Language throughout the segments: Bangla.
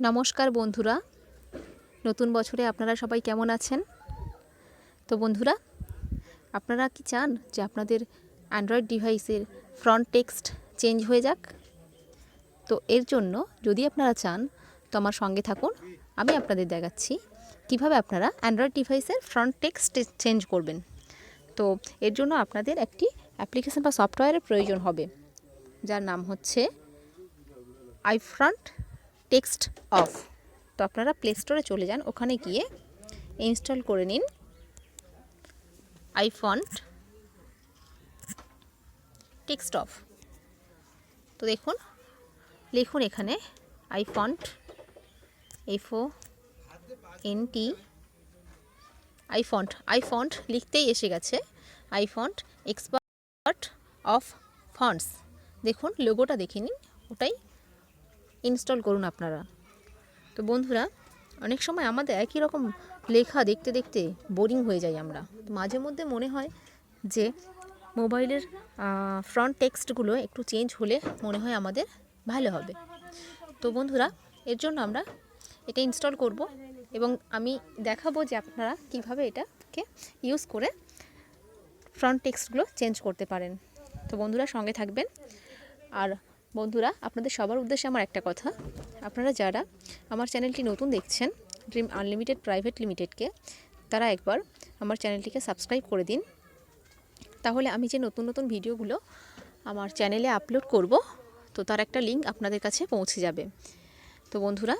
নমস্কার বন্ধুরা। নতুন বছরে আপনারা সবাই কেমন আছেন? তো বন্ধুরা, আপনারা কি চান যে আপনাদের অ্যান্ড্রয়েড ডিভাইসের ফ্রন্ট টেক্সট চেঞ্জ হয়ে যাক? তো এর জন্য যদি আপনারা চান, তো আমার সঙ্গে থাকুন। আমি আপনাদের দেখাচ্ছি কীভাবে আপনারা অ্যান্ড্রয়েড ডিভাইসের ফ্রন্ট টেক্সট চেঞ্জ করবেন। তো এর জন্য আপনাদের একটি অ্যাপ্লিকেশন বা সফটওয়্যারের প্রয়োজন হবে, যার নাম হচ্ছে আইফ্রন্ট টেক্সট অফ। তো আপনারা প্লে স্টোরে চলে যান, ওখানে গিয়ে ইনস্টল করে নিন আইফন্ট টেক্সট অফ। তো দেখুন, লিখুন এখানে iFont এফও N T iFont iFont লিখতেই এসে গেছে আইফন্ট এক্সপার্ট অফ ফন্টস দেখুন লোগোটা দেখে নিন, ওটাই ইনস্টল করুন আপনারা। তো বন্ধুরা, অনেক সময় আমাদের একই রকম লেখা দেখতে দেখতে বোরিং হয়ে যাই আমরা। তো মাঝে মধ্যে মনে হয় যে মোবাইলের ফ্রন্ট টেক্সটগুলো একটু চেঞ্জ হলে মনে হয় আমাদের ভালো হবে। তো বন্ধুরা, এর জন্য আমরা এটা ইনস্টল করব এবং আমি দেখাবো যে আপনারা কীভাবে এটাকে ইউজ করে ফ্রন্ট টেক্সটগুলো চেঞ্জ করতে পারেন। তো বন্ধুরা, সঙ্গে থাকবেন। আর বন্ধুরা, আপনাদের সবার উদ্দেশ্যে আমার একটা কথা। আপনারা যারা আমার চ্যানেলটি নতুন দেখছেন ড্রিম আনলিমিটেড প্রাইভেট লিমিটেডকে তারা একবার আমার চ্যানেলটিকে সাবস্ক্রাইব করে দিন। তাহলে আমি যে নতুন নতুন ভিডিওগুলো আমার চ্যানেলে আপলোড করব, তো তার একটা লিঙ্ক আপনাদের কাছে পৌঁছে যাবে। তো বন্ধুরা,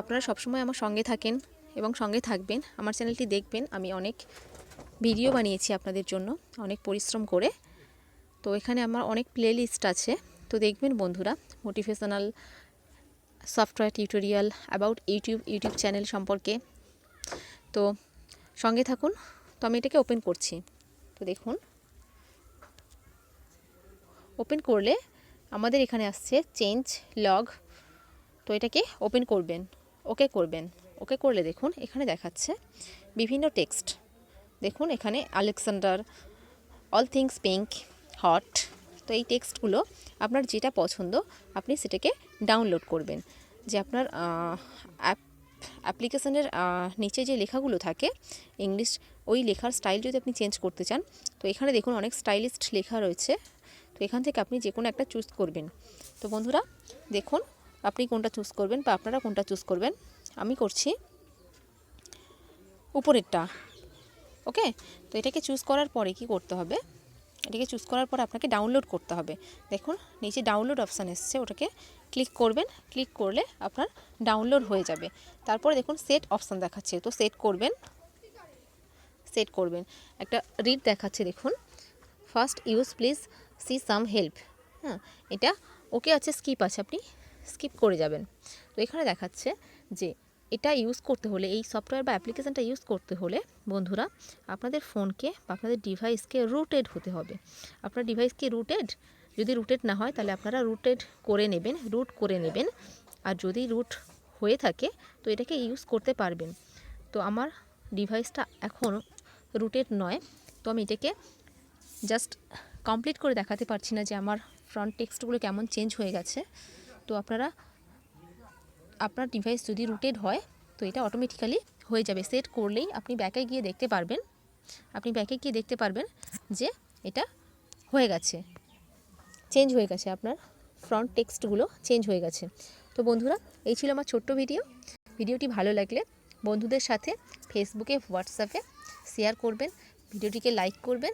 আপনারা সবসময় আমার সঙ্গে থাকেন এবং সঙ্গে থাকবেন, আমার চ্যানেলটি দেখবেন। আমি অনেক ভিডিও বানিয়েছি আপনাদের জন্য, অনেক পরিশ্রম করে। তো এখানে আমার অনেক প্লে লিস্ট আছে। তো দেখবেন বন্ধুরা। Motivational software tutorial about YouTube YouTube channel সম্পর্কে। তো সঙ্গে থাকুন, তো আমি এটাকে ওপেন করছি। তো দেখুন। ওপেন করলে আমাদের এখানে আসছে চেঞ্জ লগ তো এটাকে ওপেন করবেন ওকে করবেন। ওকে করলে দেখুন, এখানে দেখাচ্ছে বিভিন্ন টেক্সট দেখুন, এখানে Alexander all things pink hot তো এই টেক্সটগুলো আপনার যেটা পছন্দ, আপনি সেটাকে ডাউনলোড করবেন। যে আপনার অ্যাপ অ্যাপ্লিকেশনের নিচে যে লেখাগুলো থাকে ইংলিশ ওই লেখার স্টাইল যদি আপনি চেঞ্জ করতে চান, তো এখানে দেখুন অনেক স্টাইলিস্ট লেখা রয়েছে। তো এখান থেকে আপনি যে কোনো একটা চুজ করবেন। তো বন্ধুরা, দেখুন আপনি কোনটা চুজ করবেন বা আপনারা কোনটা চুজ করবেন। আমি করছি উপরেরটা ওকে তো এটাকে চুজ করার পরে কি করতে হবে? এটাকে চুজ করার পর আপনাকে ডাউনলোড করতে হবে। দেখুন, নিচে ডাউনলোড অপশান এসছে, ওটাকে ক্লিক করবেন। ক্লিক করলে আপনার ডাউনলোড হয়ে যাবে। তারপরে দেখুন সেট অপশান দেখাচ্ছে। তো সেট করবেন। সেট করবেন। একটা রিড দেখাচ্ছে, দেখুন। First use please see some help হ্যাঁ এটা, ওকে আছে স্কিপ আছে, আপনি স্কিপ করে যাবেন। তো এখানে দেখাচ্ছে যে এটা ইউজ করতে হলে, এই সফটওয়্যার বা অ্যাপ্লিকেশানটা ইউজ করতে হলে, বন্ধুরা, আপনাদের ফোনকে বা আপনাদের ডিভাইসকে রুটেড হতে হবে। আপনার ডিভাইসকে রুটেড যদি রুটেড না হয়, তাহলে আপনারা রুটেড করে নেবেন রুট করে নেবেন। আর যদি রুট হয়ে থাকে, তো এটাকে ইউজ করতে পারবেন। তো আমার ডিভাইসটা এখন রুটেড নয়, তো আমি এটাকে জাস্ট কমপ্লিট করে দেখাতে পারছি না যে আমার ফ্রন্ট টেক্সটগুলো কেমন চেঞ্জ হয়ে গেছে। তো আপনারা আপনার ডিভাইস যদি রুটেড হয়, তো এটা অটোমেটিক্যালি হয়ে যাবে। সেট করলেই আপনি ব্যাকে গিয়ে দেখতে পারবেন, আপনি ব্যাকে গিয়ে দেখতে পারবেন যে এটা হয়ে গেছে। চেঞ্জ হয়ে গেছে, আপনার ফ্রন্ট টেক্সটগুলো চেঞ্জ হয়ে গেছে। তো বন্ধুরা, এই ছিল আমার ছোট্ট ভিডিও ভিডিওটি ভালো লাগলে বন্ধুদের সাথে ফেসবুকে হোয়াটসঅ্যাপে শেয়ার করবেন ভিডিওটিকে লাইক করবেন,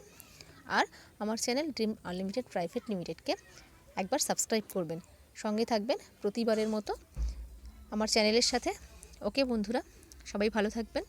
আর আমার চ্যানেল ড্রিম আনলিমিটেড প্রাইভেট লিমিটেডকে একবার সাবস্ক্রাইব করবেন। সঙ্গে থাকবেন প্রতিবারের মতো। আমার চ্যানেলের সাথে। ওকে বন্ধুরা সবাই ভালো থাকবেন।